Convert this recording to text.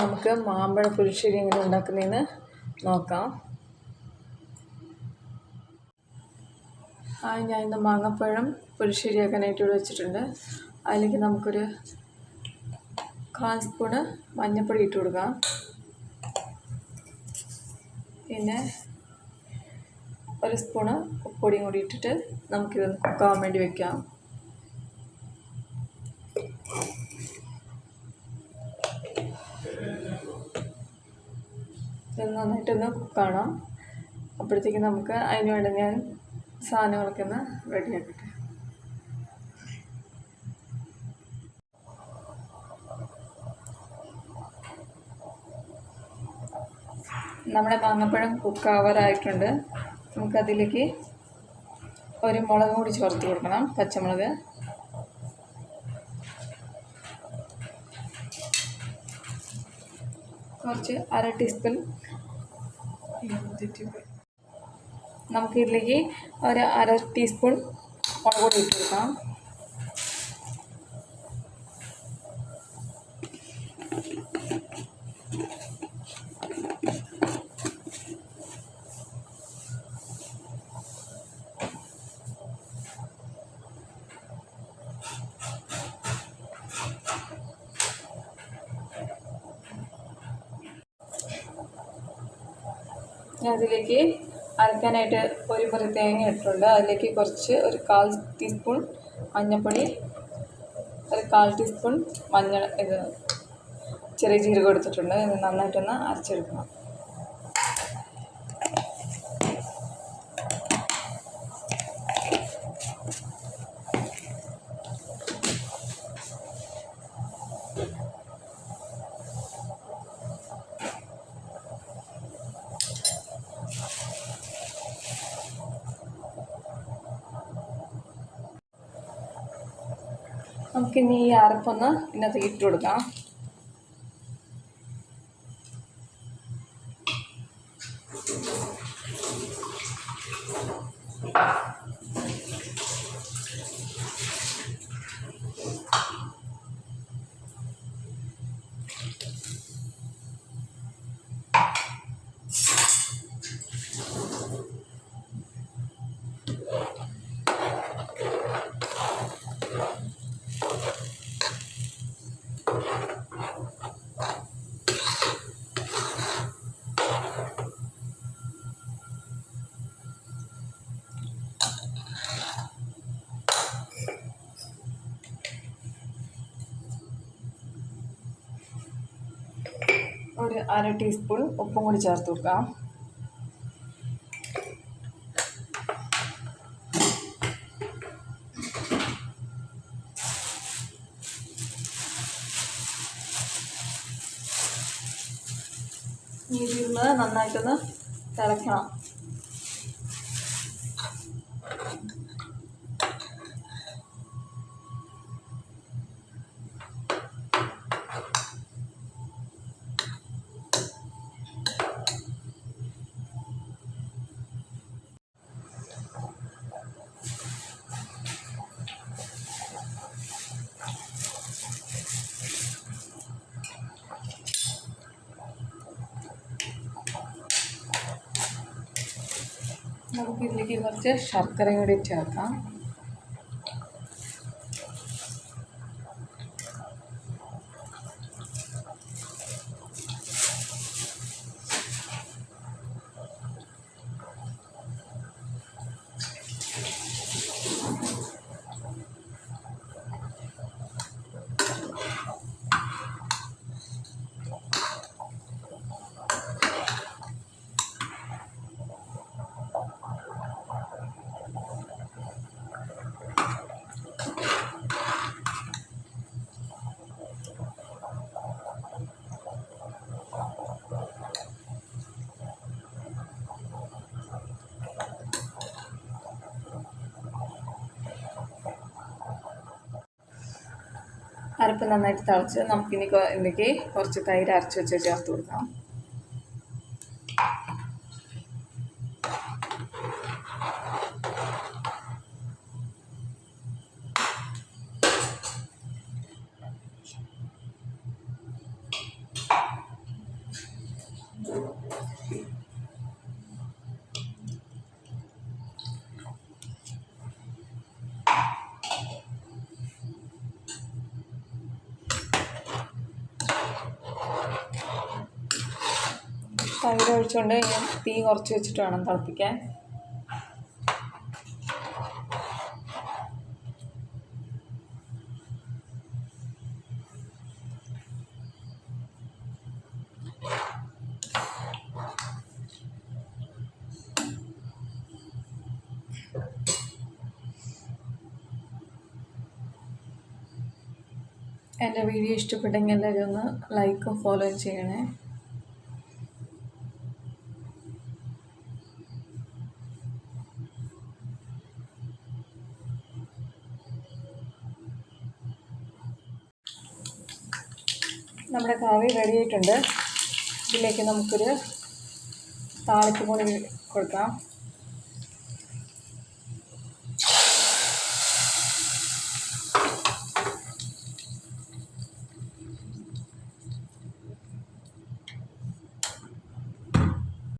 നമുക്ക് മാമ്പഴ പുളിശ്ശേരി എങ്ങനെ ഉണ്ടാക്കുന്നതെന്ന് നോക്കാം. ഞാൻ ഇന്ന് മാങ്ങപ്പഴം പുളിശ്ശേരിയാക്കാനായിട്ട് ഇവിടെ വെച്ചിട്ടുണ്ട്. അതിലേക്ക് നമുക്കൊരു കാൽ സ്പൂണ് മഞ്ഞൾപ്പൊടി ഇട്ട് കൊടുക്കാം. പിന്നെ ഒരു സ്പൂണ് ഉപ്പൊടിയും കൂടി ഇട്ടിട്ട് നമുക്കിതൊന്ന് കുക്കാൻ വേണ്ടി വെക്കാം. നന്നായിട്ടൊന്ന് കുക്കാണോ അപ്പോഴത്തേക്ക് നമുക്ക് അതിന് വേണ്ടി ഞാൻ സാധനങ്ങളൊക്കെ ഒന്ന് റെഡിയാക്കട്ടെ നമ്മുടെ മാങ്ങപ്പഴം കുക്കാവാറായിട്ടുണ്ട് നമുക്കതിലേക്ക് ഒരു മുളക് കൂടി ചേർത്ത് കൊടുക്കണം പച്ചമുളക്. കുറച്ച് അര ടീസ്പൂൺ നമുക്ക് ഇതിലേക്ക് ഒരു അര ടീസ്പൂൺ മുളക് പൊടി ഇട്ട് കൊടുക്കാം. ഞാൻ അതിലേക്ക് അരക്കാനായിട്ട് ഒരു മുറി തേങ്ങ ഇട്ടിട്ടുണ്ട്. അതിലേക്ക് കുറച്ച് ഒരു കാൽ ടീസ്പൂൺ മഞ്ഞൾപ്പൊടി ഒരു കാൽ ടീസ്പൂൺ മഞ്ഞൾ ഇത് ചെറിയ ജീരകം എടുത്തിട്ടുണ്ട്. ഇത് നന്നായിട്ടൊന്ന് അരച്ചെടുക്കണം. നമുക്കിനി ഈ അരപ്പൊന്ന് ഇതിനകത്ത് ഇട്ട് കൊടുക്കാം. ഒരു അര ടീസ്പൂൺ ഉപ്പും കൂടി ചേർത്ത് കൊടുക്കാം ഇതിരുന്ന് നന്നായിട്ടൊന്ന് തിളയ്ക്കണം നമുക്ക് ഇതിലേക്ക് കുറച്ച് ശർക്കരയും കൂടി ചേർക്കാം. അരപ്പ് നന്നായിട്ട് തിളച്ച് നമുക്കിനി ഇതിലേക്ക് കുറച്ച് തൈര് അരച്ച് വെച്ച് ചേർത്ത് കൊടുക്കാം. തൈര് ഒഴിച്ചുകൊണ്ട് ഞാൻ തീ കുറച്ച് വെച്ചിട്ട് വേണം തിളപ്പിക്കാൻ. എന്റെ വീഡിയോ ഇഷ്ടപ്പെട്ടെങ്കിൽ എല്ലാവരും ഒന്ന് ലൈക്കും ഫോളോയും ചെയ്യണേ. നമ്മുടെ കറി റെഡി ആയിട്ടുണ്ട് ഇതിലേക്ക് നമുക്കൊരു താളിപ്പ് കൂടി കൊടുക്കാം.